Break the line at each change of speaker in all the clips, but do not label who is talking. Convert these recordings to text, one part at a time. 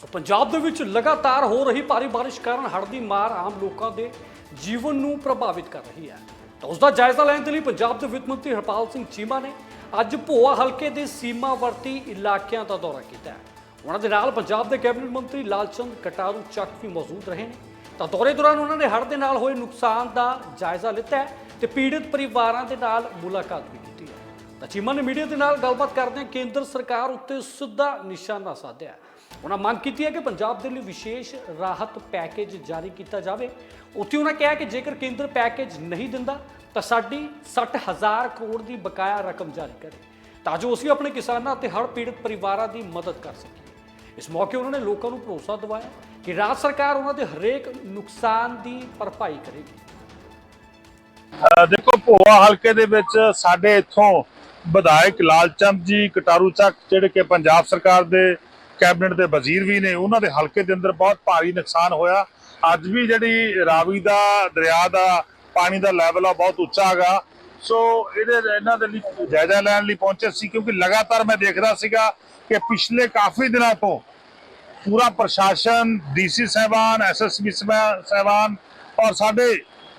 ਸੋ ਪੰਜਾਬ ਦੇ ਵਿੱਚ ਲਗਾਤਾਰ ਹੋ ਰਹੀ ਭਾਰੀ ਬਾਰਿਸ਼ ਕਾਰਨ ਹੜ੍ਹ ਦੀ ਮਾਰ ਆਮ ਲੋਕਾਂ ਦੇ ਜੀਵਨ ਨੂੰ ਪ੍ਰਭਾਵਿਤ ਕਰ ਰਹੀ ਹੈ। ਤਾਂ ਉਸ ਦਾ ਜਾਇਜ਼ਾ ਲੈਣ ਦੇ ਲਈ ਪੰਜਾਬ ਦੇ ਵਿੱਤ ਮੰਤਰੀ ਹਰਪਾਲ ਸਿੰਘ ਚੀਮਾ ਨੇ ਅੱਜ ਭੋਆ ਹਲਕੇ ਦੇ ਸੀਮਾਵਰਤੀ ਇਲਾਕਿਆਂ ਦਾ ਦੌਰਾ ਕੀਤਾ ਹੈ। ਉਹਨਾਂ ਦੇ ਨਾਲ ਪੰਜਾਬ ਦੇ ਕੈਬਨਿਟ ਮੰਤਰੀ ਲਾਲਚੰਦ ਕਟਾਰੂ ਚੱਕ ਵੀ ਮੌਜੂਦ ਰਹੇ ਨੇ। ਤਾਂ ਦੌਰੇ ਦੌਰਾਨ ਉਹਨਾਂ ਨੇ ਹੜ੍ਹ ਦੇ ਨਾਲ ਹੋਏ ਨੁਕਸਾਨ ਦਾ ਜਾਇਜ਼ਾ ਲਿੱਤਾ ਹੈ ਤੇ ਪੀੜਤ ਪਰਿਵਾਰਾਂ ਦੇ ਨਾਲ ਮੁਲਾਕਾਤ ਵੀ ਕੀਤੀ ਹੈ। ਤਾਂ ਚੀਮਾ ਨੇ ਮੀਡੀਆ ਦੇ ਨਾਲ ਗੱਲਬਾਤ ਕਰਦਿਆਂ ਕੇਂਦਰ ਸਰਕਾਰ ਉੱਤੇ ਸਿੱਧਾ ਨਿਸ਼ਾਨਾ ਸਾਧਿਆ ਉਹਨਾਂ ਮੰਗ ਕੀਤੀ ਹੈ ਕਿ ਪੰਜਾਬ ਦੇ ਲਈ ਵਿਸ਼ੇਸ਼ ਰਾਹਤ ਪੈਕੇਜ ਜਾਰੀ ਕੀਤਾ ਜਾਵੇ। ਉੱਥੇ ਉਹਨਾਂ ਕਿਹਾ ਕਿ ਜੇਕਰ ਕੇਂਦਰ ਪੈਕੇਜ ਨਹੀਂ ਦਿੰਦਾ, ਤਾਂ ਸਾਡੀ 60000 ਕਰੋੜ ਦੀ ਬਕਾਇਆ ਰਕਮ ਜਾਰੀ ਕਰੇ, ਤਾਂ ਜੋ ਅਸੀਂ ਆਪਣੇ ਕਿਸਾਨਾਂ ਅਤੇ ਹੜ੍ਹ ਪੀੜਤ ਪਰਿਵਾਰਾਂ ਦੀ ਮਦਦ ਕਰ ਸਕੀਏ। ਇਸ ਮੌਕੇ ਉਹਨਾਂ ਨੇ ਲੋਕਾਂ ਨੂੰ ਭਰੋਸਾ ਦਿਵਾਇਆ ਕਿ ਰਾਜ ਸਰਕਾਰ ਉਹਨਾਂ ਦੇ ਹਰੇਕ ਨੁਕਸਾਨ ਦੀ ਭਰਪਾਈ ਕਰੇਗੀ।
ਦੇਖੋ, ਭੋਆ ਹਲਕੇ ਦੇ ਵਿੱਚ ਸਾਡੇ ਇੱਥੋਂ ਵਿਧਾਇਕ ਲਾਲਚੰਦ ਜੀ, ਕਟਾਰੂ ਚੱਕ, ਜਿਹੜੇ ਕਿ ਪੰਜਾਬ ਸਰਕਾਰ ਦੇ ਕੈਬਨਿਟ ਦੇ ਵਜ਼ੀਰ ਵੀ ਨੇ, ਉਹਨਾਂ ਦੇ ਹਲਕੇ ਦੇ ਅੰਦਰ ਬਹੁਤ ਭਾਰੀ ਨੁਕਸਾਨ ਹੋਇਆ। ਅੱਜ ਵੀ ਜਿਹੜੀ ਰਾਵੀ ਦਾ, ਦਰਿਆ ਦਾ ਪਾਣੀ ਦਾ ਲੈਵਲ ਆ, ਬਹੁਤ ਉੱਚਾ ਹੈਗਾ। ਸੋ ਇਹਦੇ, ਇਹਨਾਂ ਦੇ ਲਈ ਜਾਇਜ਼ਾ ਲੈਣ ਲਈ ਪਹੁੰਚੇ ਸੀ, ਕਿਉਂਕਿ ਲਗਾਤਾਰ ਮੈਂ ਦੇਖ ਰਿਹਾ ਸੀਗਾ ਕਿ ਪਿਛਲੇ ਕਾਫੀ ਦਿਨਾਂ ਤੋਂ ਪੂਰਾ ਪ੍ਰਸ਼ਾਸਨ, ਡੀਸੀ ਸਾਹਿਬਾਨ ਐਸਐਸਬੀ ਸਾਹਿਬਾਨ ਔਰ ਸਾਡੇ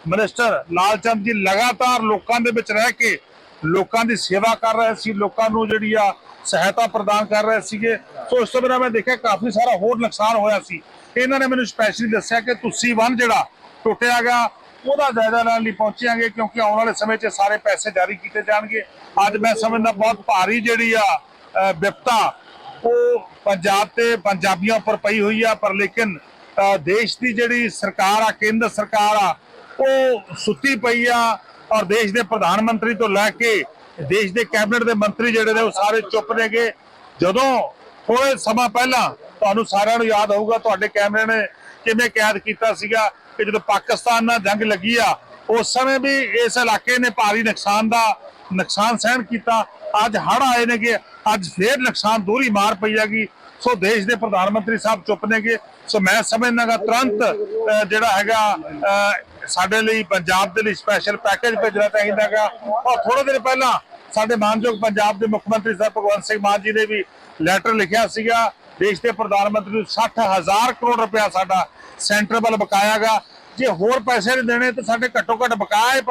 ਮਿਨਿਸਟਰ ਲਾਲਚੰਦ ਜੀ ਲਗਾਤਾਰ ਲੋਕਾਂ ਦੇ ਵਿੱਚ ਰਹਿ ਕੇ ਲੋਕਾਂ ਦੀ ਸੇਵਾ ਕਰ ਰਹੇ ਸੀ, ਲੋਕਾਂ ਨੂੰ ਜਿਹੜੀ ਆ ਸਹਾਇਤਾ ਪ੍ਰਦਾਨ ਕਰ ਰਹੇ ਸੀਗੇ। ਸੋ ਇਸ ਤੋਂ ਬਿਨਾਂ ਮੈਂ ਦੇਖਿਆ ਕਾਫੀ ਸਾਰਾ ਹੋਰ ਨੁਕਸਾਨ ਹੋਇਆ ਸੀ। ਇਹਨਾਂ ਨੇ ਮੈਨੂੰ ਸਪੈਸ਼ਲੀ ਦੱਸਿਆ ਕਿ ਤੁਸੀਂ ਵਨ ਜਿਹੜਾ ਟੁੱਟਿਆ ਗਿਆ, ਉਹਦਾ ਜਾਇਜ਼ਾ ਲੈਣ ਲਈ ਪਹੁੰਚਾਂਗੇ ਕਿਉਂਕਿ ਆਉਣ ਵਾਲੇ ਸਮੇਂ 'ਚ ਸਾਰੇ ਪੈਸੇ ਜਾਰੀ ਕੀਤੇ ਜਾਣਗੇ। ਅੱਜ ਮੈਂ ਸਮਝਦਾ ਬਹੁਤ ਭਾਰੀ ਜਿਹੜੀ ਆ ਵਿਪਤਾ ਉਹ ਪੰਜਾਬ ਤੇ ਪੰਜਾਬੀਆਂ ਉੱਪਰ ਪਈ ਹੋਈ ਆ, ਪਰ ਲੇਕਿਨ ਦੇਸ਼ ਦੀ ਜਿਹੜੀ ਸਰਕਾਰ ਆ, ਕੇਂਦਰ ਸਰਕਾਰ ਆ, ਉਹ ਸੁੱਤੀ ਪਈ ਆ। ਔਰ ਦੇਸ਼ ਦੇ ਪ੍ਰਧਾਨ ਮੰਤਰੀ ਤੋਂ ਲੈ ਕੇ ਦੇਸ਼ ਦੇ ਕੈਬਨਿਟ ਦੇ ਮੰਤਰੀ ਜਿਹੜੇ ਨੇ ਉਹ ਸਾਰੇ ਚੁੱਪ ਨੇਗੇ। ਜਦੋਂ ਥੋੜੇ ਸਮਾਂ ਪਹਿਲਾਂ ਤੁਹਾਨੂੰ ਸਾਰਿਆਂ ਨੂੰ ਯਾਦ ਹੋਊਗਾ ਤੁਹਾਡੇ ਕੈਮਰੇ ਨੇ ਕਿਵੇਂ ਕੈਦ ਕੀਤਾ ਸੀਗਾ ਕਿ ਜਦੋਂ ਪਾਕਿਸਤਾਨ ਨਾਲ ਜੰਗ ਲੱਗੀ ਆ ਉਸ ਸਮੇਂ ਵੀ ਇਸ ਇਲਾਕੇ ਨੇ ਭਾਰੀ ਨੁਕਸਾਨ ਦਾ ਨੁਕਸਾਨ ਸਹਿਣ ਕੀਤਾ। ਅੱਜ ਹੜ ਆਏ ਨੇਗੇ ਅੱਜ ਫੇਰ ਨੁਕਸਾਨ ਦੂਰੀ ਮਾਰ ਪਈ ਹੈਗੀ। ਸੋ ਦੇਸ਼ ਦੇ ਪ੍ਰਧਾਨ ਮੰਤਰੀ ਸਾਹਿਬ ਚੁੱਪ ਨੇਗੇ। ਸੋ ਮੈਂ ਸਮਝਦਾਗਾ ਤੁਰੰਤ ਜਿਹੜਾ ਹੈਗਾ ਅਹ, ਸਾਡੇ ਲਈ ਪੰਜਾਬ ਦੇ ਲਈ ਸਪੈਸ਼ਲ ਪੈਕੇਜ ਭੇਜਣਾ ਚਾਹੀਦਾ ਹੈਗਾ। ਔਰ ਥੋੜੇ ਦਿਨ ਪਹਿਲਾਂ ਸਾਡੇ ਮਾਨਯੋਗ ਪੰਜਾਬ ਦੇ ਮੁੱਖ ਮੰਤਰੀ ਸਾਹਿਬ ਭਗਵੰਤ ਸਿੰਘ ਮਾਨ ਜੀ ਨੇ ਵੀ ਲੈਟਰ ਲਿਖਿਆ ਸੀਗਾ, ਦੇਸ਼ ਦੇ ਪ੍ਰਧਾਨ ਮੰਤਰੀ ਨੂੰ 60000 ਕਰੋੜ ਰੁਪਇਆ ਸਾਡਾ ਸੈਂਟਰ ਵੱਲ ਬਕਾਇਆਗਾ। ਜੇ ਹੋਰ ਪੈਸੇ ਨਹੀਂ ਦੇਣੇ ਤਾਂ ਸਾਡੇ ਘੱਟੋ ਘੱਟ ਬਕਾਇਆ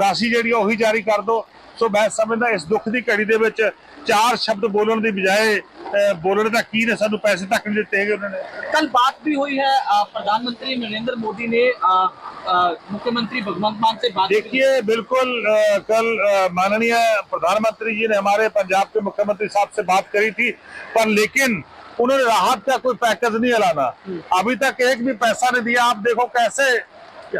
ਰਾਸ਼ੀ ਜਿਹੜੀ ਆ ਉਹੀ ਜਾਰੀ ਕਰ ਦਿਓ ਸੋ ਮੈਂ ਸਮਝਦਾ ਇਸ ਦੁੱਖ ਦੀ ਘੜੀ ਦੇ ਵਿੱਚ ਚਾਰ ਸ਼ਬਦ ਬੋਲਣ ਦੀ ਬਜਾਏ ਅਹ, ਬੋਲਣ ਦਾ ਕੀ ਨੇ ਸਾਨੂੰ ਪੈਸੇ ਤੱਕ ਨਹੀਂ ਦਿੱਤੇ ਹੈਗੇ ਉਹਨਾਂ ਨੇ
कल बात भी हुई है अ, प्रधानमंत्री नरेंद्र मोदी ने अ, अ, मुख्यमंत्री भगवंत मान से बात की।
देखिए बिल्कुल अ, कल अ, माननीय प्रधानमंत्री जी ने हमारे पंजाब के मुख्यमंत्री साहब से बात करी थी पर लेकिन उन्होंने राहत का कोई पैकेज नहीं हलाना अभी तक एक भी पैसा नहीं दिया आप देखो कैसे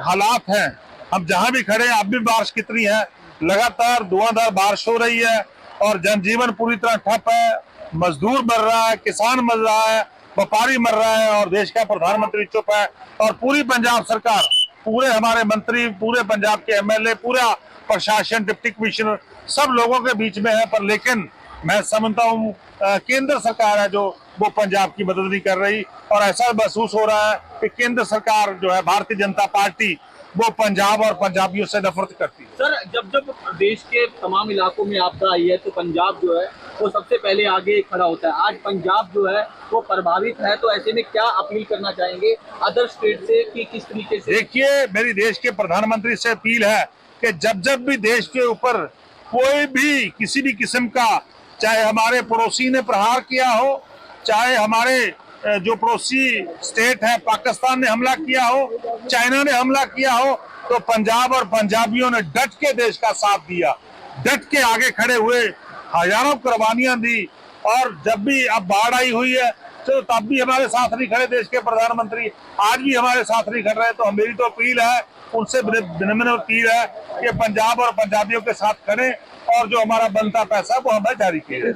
हालात हैं हम जहाँ भी खड़े हैं अब भी बारिश कितनी है? लगातार धुआंधार बारिश हो रही है और जनजीवन पूरी तरह ठप है। मजदूर मर रहा है, किसान मर रहा है, व्यापारी मर रहा है और देश का प्रधानमंत्री चुप है। और पूरी पंजाब सरकार, पूरे हमारे मंत्री, पूरे पंजाब के एमएलए, पूरा प्रशासन, डिप्टी कमिश्नर, सब लोगों के बीच में है। पर लेकिन मैं समझता हूँ केंद्र सरकार है जो वो पंजाब की मदद नहीं कर रही और ऐसा महसूस हो रहा है कि केंद्र सरकार जो है भारतीय जनता पार्टी वो पंजाब और पंजाबियों से नफरत करती है।
सर जब जब देश के तमाम इलाकों में आपदा आई है तो पंजाब जो है वो सबसे पहले आगे खड़ा होता है। आज पंजाब जो है वो प्रभावित है तो ऐसे में क्या अपील करना चाहेंगे अदर स्टेट से कि किस तरीके से?
देखिए मेरी देश के प्रधानमंत्री से अपील है कि जब जब भी देश के ऊपर कोई भी किसी भी किस्म का चाहे हमारे पड़ोसी ने प्रहार किया हो चाहे हमारे अ, जो पड़ोसी स्टेट है पाकिस्तान ने हमला किया हो चाइना ने हमला किया हो तो पंजाब और पंजाबियों ने डट के देश का साथ दिया डट के आगे खड़े हुए हजारों कुर्बानियां दी और जब भी अब बाढ़ आई हुई है तो तब भी हमारे साथ नहीं खड़े देश के प्रधानमंत्री आज भी हमारे साथ नहीं खड़ रहे तो मेरी तो अपील है उनसे विनम्र अपील है कि पंजाब और पंजाबियों के साथ खड़े और जो हमारा बनता पैसा वो हमें जारी किया जाए